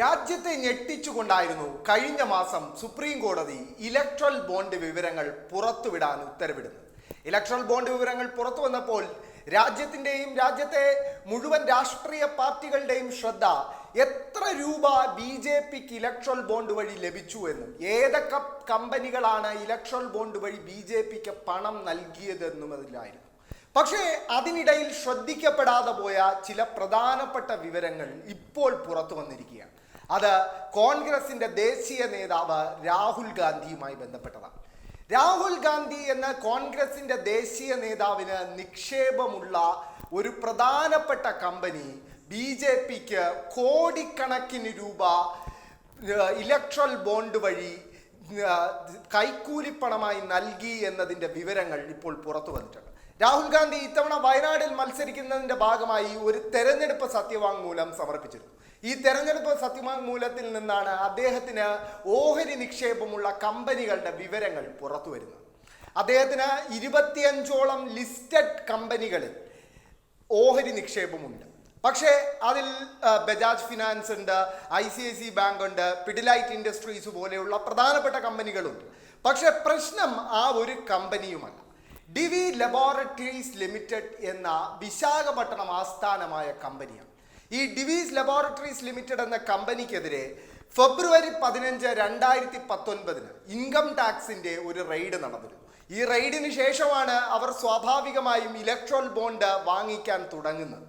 രാജ്യത്തെ ഞെട്ടിച്ചുകൊണ്ടായിരുന്നു കഴിഞ്ഞ മാസം സുപ്രീം കോടതി ഇലക്ട്രൽ ബോണ്ട് വിവരങ്ങൾ പുറത്തുവിടാൻ ഉത്തരവിടുന്നത്. ഇലക്ട്രൽ ബോണ്ട് വിവരങ്ങൾ പുറത്തു വന്നപ്പോൾ രാജ്യത്തിന്റെയും രാജ്യത്തെ മുഴുവൻ രാഷ്ട്രീയ പാർട്ടികളുടെയും ശ്രദ്ധ എത്ര രൂപ ബി ജെ പിക്ക് ഇലക്ട്രൽ ബോണ്ട് വഴി ലഭിച്ചു എന്നും ഏതൊക്കെ കമ്പനികളാണ് ഇലക്ട്രൽ ബോണ്ട് വഴി ബി ജെ പിക്ക് പണം നൽകിയതെന്നും അതിലായിരുന്നു. പക്ഷേ അതിനിടയിൽ ശ്രദ്ധിക്കപ്പെടാതെ പോയ ചില പ്രധാനപ്പെട്ട വിവരങ്ങൾ ഇപ്പോൾ പുറത്തു വന്നിരിക്കുകയാണ്. അത് കോൺഗ്രസിന്റെ ദേശീയ നേതാവ് രാഹുൽ ഗാന്ധിയുമായി ബന്ധപ്പെട്ടതാണ്. രാഹുൽ ഗാന്ധി എന്ന കോൺഗ്രസിന്റെ ദേശീയ നേതാവിന് നിക്ഷേപമുള്ള ഒരു പ്രധാനപ്പെട്ട കമ്പനി ബി ജെ പിക്ക് കോടിക്കണക്കിന് രൂപ ഇലക്ട്രൽ ബോണ്ട് വഴി കൈക്കൂലിപ്പണമായി നൽകി എന്നതിന്റെ വിവരങ്ങൾ ഇപ്പോൾ പുറത്തു വന്നിട്ടുണ്ട്. രാഹുൽ ഗാന്ധി ഇത്തവണ വയനാടിൽ മത്സരിക്കുന്നതിന്റെ ഭാഗമായി ഒരു തെരഞ്ഞെടുപ്പ് സത്യവാങ്മൂലം സമർപ്പിച്ചിരുന്നു. ഈ തെരഞ്ഞെടുപ്പ് സത്യവാങ്മൂലത്തിൽ നിന്നാണ് അദ്ദേഹത്തിന് ഓഹരി നിക്ഷേപമുള്ള കമ്പനികളുടെ വിവരങ്ങൾ പുറത്തു വരുന്നത്. അദ്ദേഹത്തിന് ഇരുപത്തിയഞ്ചോളം ലിസ്റ്റഡ് കമ്പനികളിൽ ഓഹരി നിക്ഷേപമുണ്ട്. പക്ഷേ അതിൽ ബജാജ് ഫിനാൻസ് ഉണ്ട് I C I C bank ഉണ്ട് പിഡിലൈറ്റ് ഇൻഡസ്ട്രീസ് പോലെയുള്ള പ്രധാനപ്പെട്ട കമ്പനികളുണ്ട്. പക്ഷേ പ്രശ്നം ആ ഒരു കമ്പനിയുമല്ല. ഡിവി ലബോറട്ടറീസ് ലിമിറ്റഡ് എന്ന വിശാഖപട്ടണം ആസ്ഥാനമായ കമ്പനിയാണ്. ഈ ഡിവീസ് ലബോറട്ടറീസ് ലിമിറ്റഡ് എന്ന കമ്പനിക്കെതിരെ ഫെബ്രുവരി പതിനഞ്ച് രണ്ടായിരത്തി പത്തൊൻപതിന് ഇൻകം ടാക്സിന്റെ ഒരു റെയ്ഡ് നടന്നിരുന്നു. ഈ റെയ്ഡിന് ശേഷമാണ് അവർ സ്വാഭാവികമായും ഇലക്ട്രോൾ ബോണ്ട് വാങ്ങിക്കാൻ തുടങ്ങുന്നത്.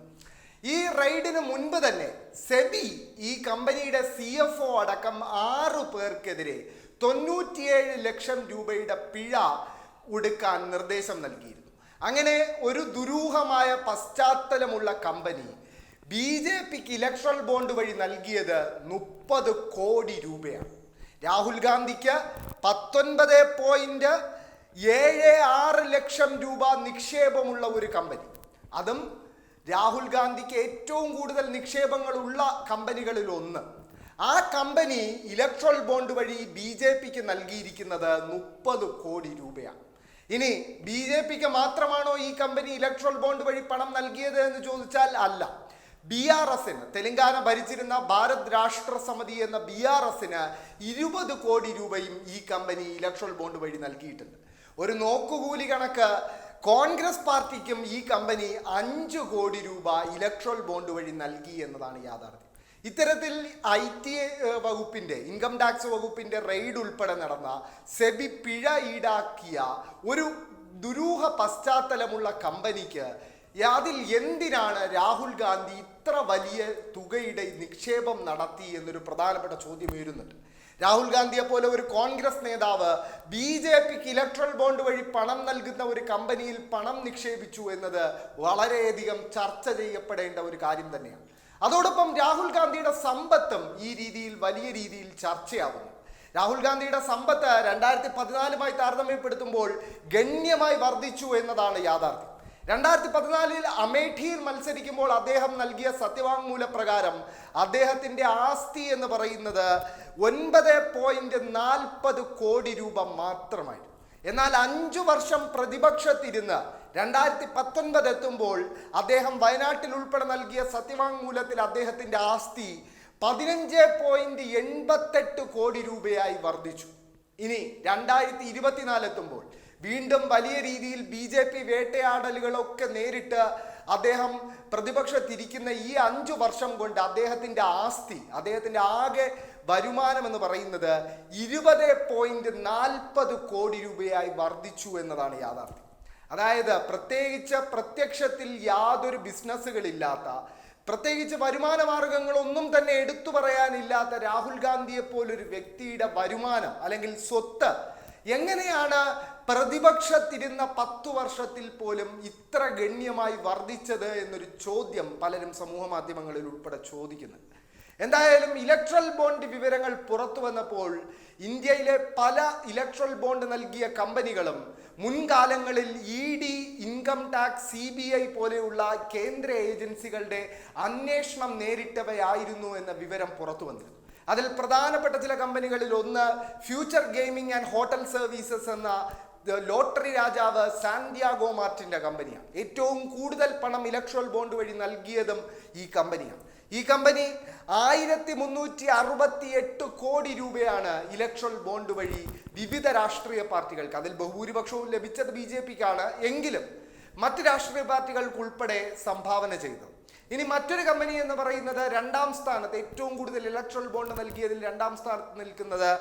ഈ റെയ്ഡിന് മുൻപ് തന്നെ സെബി ഈ കമ്പനിയുടെ സി എഫ് ഒ അടക്കം ആറു പേർക്കെതിരെ തൊണ്ണൂറ്റിയേഴ് ലക്ഷം രൂപയുടെ പിഴ ഒടുക്കാൻ നിർദ്ദേശം നൽകിയിരുന്നു. അങ്ങനെ ഒരു ദുരൂഹമായ പശ്ചാത്തലമുള്ള കമ്പനി ബി ജെ പിക്ക് ഇലക്ട്രൽ ബോണ്ട് വഴി നൽകിയത് മുപ്പത് കോടി രൂപയാണ്. രാഹുൽ ഗാന്ധിക്ക് പത്തൊൻപത് പോയിന്റ് ഏഴ് ആറ് ലക്ഷം രൂപ നിക്ഷേപമുള്ള ഒരു കമ്പനി. അതും രാഹുൽ ഗാന്ധിക്ക് ഏറ്റവും കൂടുതൽ നിക്ഷേപങ്ങളുള്ള കമ്പനികളിൽ ഒന്ന്. ആ കമ്പനി ഇലക്ട്രൽ ബോണ്ട് വഴി ബി ജെ പിക്ക് നൽകിയിരിക്കുന്നത് മുപ്പത് കോടി രൂപയാണ്. ഇനി ബി ജെ പിക്ക് മാത്രമാണോ ഈ കമ്പനി ഇലക്ട്രൽ ബോണ്ട് വഴി പണം നൽകിയത് എന്ന് ചോദിച്ചാൽ അല്ല. ബി ആർ എസിന് തെലങ്കാന ഭരിച്ചിരുന്ന ഭാരത് രാഷ്ട്ര സമിതി എന്ന ബി ആർ എസിന് ഇരുപത് കോടി രൂപയും ഈ കമ്പനി ഇലക്ട്രൽ ബോണ്ട് വഴി നൽകിയിട്ടുണ്ട്. ഒരു നോക്കുകൂലി കണക്ക് കോൺഗ്രസ് പാർട്ടിക്കും ഈ കമ്പനി അഞ്ച് കോടി രൂപ ഇലക്ട്രൽ ബോണ്ട് വഴി നൽകി എന്നതാണ് യാഥാർത്ഥ്യം. ഇത്തരത്തിൽ ഐ ടി വകുപ്പിന്റെ ഇൻകം ടാക്സ് വകുപ്പിന്റെ റെയ്ഡ് ഉൾപ്പെടെ നടന്ന സെബി പിഴ ഈടാക്കിയ ഒരു ദുരൂഹ പശ്ചാത്തലമുള്ള കമ്പനിക്ക് അതിൽ എന്തിനാണ് രാഹുൽ ഗാന്ധി ഇത്ര വലിയ തുകയുടെ നിക്ഷേപം നടത്തി എന്നൊരു പ്രധാനപ്പെട്ട ചോദ്യം ഉയരുന്നുണ്ട്. രാഹുൽ ഗാന്ധിയെ പോലെ ഒരു കോൺഗ്രസ് നേതാവ് ബി ജെ പിക്ക് ഇലക്ട്രൽ ബോണ്ട് വഴി പണം നൽകുന്ന ഒരു കമ്പനിയിൽ പണം നിക്ഷേപിച്ചു എന്നത് വളരെയധികം ചർച്ച ചെയ്യപ്പെടേണ്ട ഒരു കാര്യം തന്നെയാണ്. അതോടൊപ്പം രാഹുൽ ഗാന്ധിയുടെ സമ്പത്തും ഈ രീതിയിൽ വലിയ രീതിയിൽ ചർച്ചയാവുന്നു. രാഹുൽ ഗാന്ധിയുടെ സമ്പത്ത് രണ്ടായിരത്തി പതിനാലുമായി താരതമ്യപ്പെടുത്തുമ്പോൾ ഗണ്യമായി വർദ്ധിച്ചു എന്നതാണ് യാഥാർത്ഥ്യം. രണ്ടായിരത്തി പതിനാലിൽ അമേഠിയിൽ മത്സരിക്കുമ്പോൾ അദ്ദേഹം നൽകിയ സത്യവാങ്മൂല പ്രകാരം അദ്ദേഹത്തിന്റെ ആസ്തി എന്ന് പറയുന്നത് ഒൻപത് പോയിന്റ് നാൽപ്പത് കോടി രൂപ മാത്രമായിരുന്നു. എന്നാൽ അഞ്ചു വർഷം പ്രതിപക്ഷത്തിരുന്ന് രണ്ടായിരത്തി പത്തൊൻപത് എത്തുമ്പോൾ അദ്ദേഹം വയനാട്ടിൽ ഉൾപ്പെടെ നൽകിയ സത്യവാങ്മൂലത്തിൽ അദ്ദേഹത്തിന്റെ ആസ്തി പതിനഞ്ച് പോയിന്റ് എൺപത്തെട്ട് കോടി രൂപയായി വർദ്ധിച്ചു. ഇനി രണ്ടായിരത്തി ഇരുപത്തിനാല് എത്തുമ്പോൾ വീണ്ടും വലിയ രീതിയിൽ ബി ജെ പി വേട്ടയാടലുകളൊക്കെ നേരിട്ട് അദ്ദേഹം പ്രതിപക്ഷത്തിരിക്കുന്ന ഈ അഞ്ചു വർഷം കൊണ്ട് അദ്ദേഹത്തിന്റെ ആസ്തി അദ്ദേഹത്തിന്റെ ആകെ വരുമാനം എന്ന് പറയുന്നത് ഇരുപത് പോയിന്റ് നാൽപ്പത് കോടി രൂപയായി വർദ്ധിച്ചു എന്നതാണ് യാഥാർത്ഥ്യം. അതായത് പ്രത്യേകിച്ച് പ്രത്യക്ഷത്തിൽ യാതൊരു ബിസിനസ്സുകളില്ലാത്ത പ്രത്യേകിച്ച് വരുമാന മാർഗങ്ങളൊന്നും തന്നെ എടുത്തു പറയാനില്ലാത്ത രാഹുൽ ഗാന്ധിയെ പോലൊരു വ്യക്തിയുടെ വരുമാനം അല്ലെങ്കിൽ സ്വത്ത് എങ്ങനെയാണ് പ്രതിപക്ഷത്തിരുന്ന പത്തു വർഷത്തിൽ പോലും ഇത്ര ഗണ്യമായി വർദ്ധിച്ചത് എന്നൊരു ചോദ്യം പലരും സമൂഹ മാധ്യമങ്ങളിൽ ഉൾപ്പെടെ ചോദിക്കുന്നുണ്ട്. എന്തായാലും ഇലക്ട്രൽ ബോണ്ട് വിവരങ്ങൾ പുറത്തു വന്നപ്പോൾ ഇന്ത്യയിലെ പല ഇലക്ട്രൽ ബോണ്ട് നൽകിയ കമ്പനികളും മുൻകാലങ്ങളിൽ E D income tax C B I പോലെയുള്ള കേന്ദ്ര ഏജൻസികളുടെ അന്വേഷണം നേരിട്ടവയായിരുന്നു എന്ന വിവരം പുറത്തു വന്നിരുന്നു. അതിൽ പ്രധാനപ്പെട്ട ചില കമ്പനികളിൽ ഒന്ന് future gaming and hotel services എന്ന ലോട്ടറി രാജാവ് സാന്റിയാഗോ മാർട്ടിന്റെ കമ്പനിയാണ്. ഏറ്റവും കൂടുതൽ പണം ഇലക്ട്രൽ ബോണ്ട് വഴി നൽകിയതും ഈ കമ്പനിയാണ്. ഈ കമ്പനി ആയിരത്തി മുന്നൂറ്റി അറുപത്തി എട്ട് കോടി രൂപയാണ് ഇലക്ഷൻ ബോണ്ട് വഴി വിവിധ രാഷ്ട്രീയ പാർട്ടികൾക്ക് അതിൽ ബഹുഭൂരിപക്ഷവും ലഭിച്ചത് ബി ജെ പിക്കാണ് എങ്കിലും മറ്റ് രാഷ്ട്രീയ പാർട്ടികൾക്ക് ഉൾപ്പെടെ സംഭാവന ചെയ്തു. ഇനി മറ്റൊരു കമ്പനി എന്ന് പറയുന്നത് രണ്ടാം സ്ഥാനത്ത് ഏറ്റവും കൂടുതൽ ഇലക്ട്രൽ ബോണ്ട് നൽകിയതിൽ രണ്ടാം സ്ഥാനത്ത് നിൽക്കുന്നത്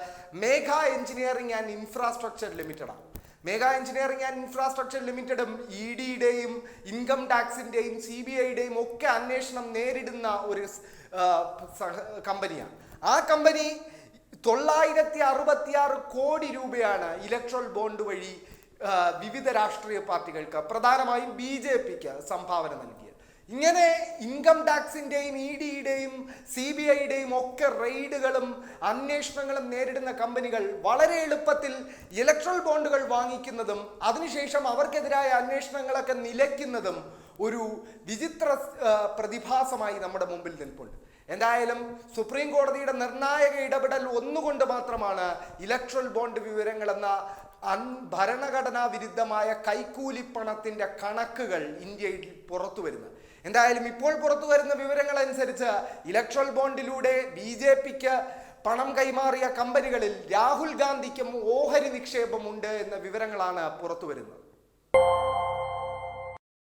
മേഘ എഞ്ചിനീയറിംഗ് ആൻഡ് ഇൻഫ്രാസ്ട്രക്ചർ ലിമിറ്റഡാണ്. മേഘ എഞ്ചിനീയറിംഗ് ആൻഡ് ഇൻഫ്രാസ്ട്രക്ചർ ലിമിറ്റഡും ഇ ഡിയുടെയും ഇൻകം ടാക്സിന്റെയും സി ബി ഐയുടെയും ഒക്കെ അന്വേഷണം നേരിടുന്ന ഒരു കമ്പനിയാണ്. ആ കമ്പനി തൊള്ളായിരത്തി അറുപത്തിയാറ് കോടി രൂപയാണ് ഇലക്ട്രൽ ബോണ്ട് വഴി വിവിധ രാഷ്ട്രീയ പാർട്ടികൾക്ക് പ്രധാനമായും ബി ജെ പിക്ക് സംഭാവന നൽകിയത്. ഇങ്ങനെ ഇൻകം ടാക്സിന്റെയും ഇ ഡിയുടെയും സി ബി ഐയുടെയും ഒക്കെ റെയ്ഡുകളും അന്വേഷണങ്ങളും നേരിടുന്ന കമ്പനികൾ വളരെ എളുപ്പത്തിൽ ഇലക്ട്രൽ ബോണ്ടുകൾ വാങ്ങിക്കുന്നതും അതിനുശേഷം അവർക്കെതിരായ അന്വേഷണങ്ങളൊക്കെ നിലയ്ക്കുന്നതും ഒരു വിചിത്ര പ്രതിഭാസമായി നമ്മുടെ മുമ്പിൽ നിൽപ്പുണ്ട്. എന്തായാലും സുപ്രീം കോടതിയുടെ നിർണായക ഇടപെടൽ ഒന്നുകൊണ്ട് മാത്രമാണ് ഇലക്ട്രൽ ബോണ്ട് വിവരങ്ങൾ എന്ന അൻ ഭരണഘടനാ വിരുദ്ധമായ കൈക്കൂലിപ്പണത്തിന്റെ കണക്കുകൾ ഇന്ത്യയിൽ പുറത്തു വരുന്നത് എന്തായാലും ഇപ്പോൾ പുറത്തു വരുന്ന വിവരങ്ങൾ അനുസരിച്ച് ഇലക്ട്രൽ ബോണ്ടിലൂടെ ബി ജെ പിക്ക് പണം കൈമാറിയ കമ്പനികളിൽ രാഹുൽ ഗാന്ധിക്കും ഓഹരി നിക്ഷേപമുണ്ട് എന്ന വിവരങ്ങളാണ് പുറത്തു വരുന്നത്.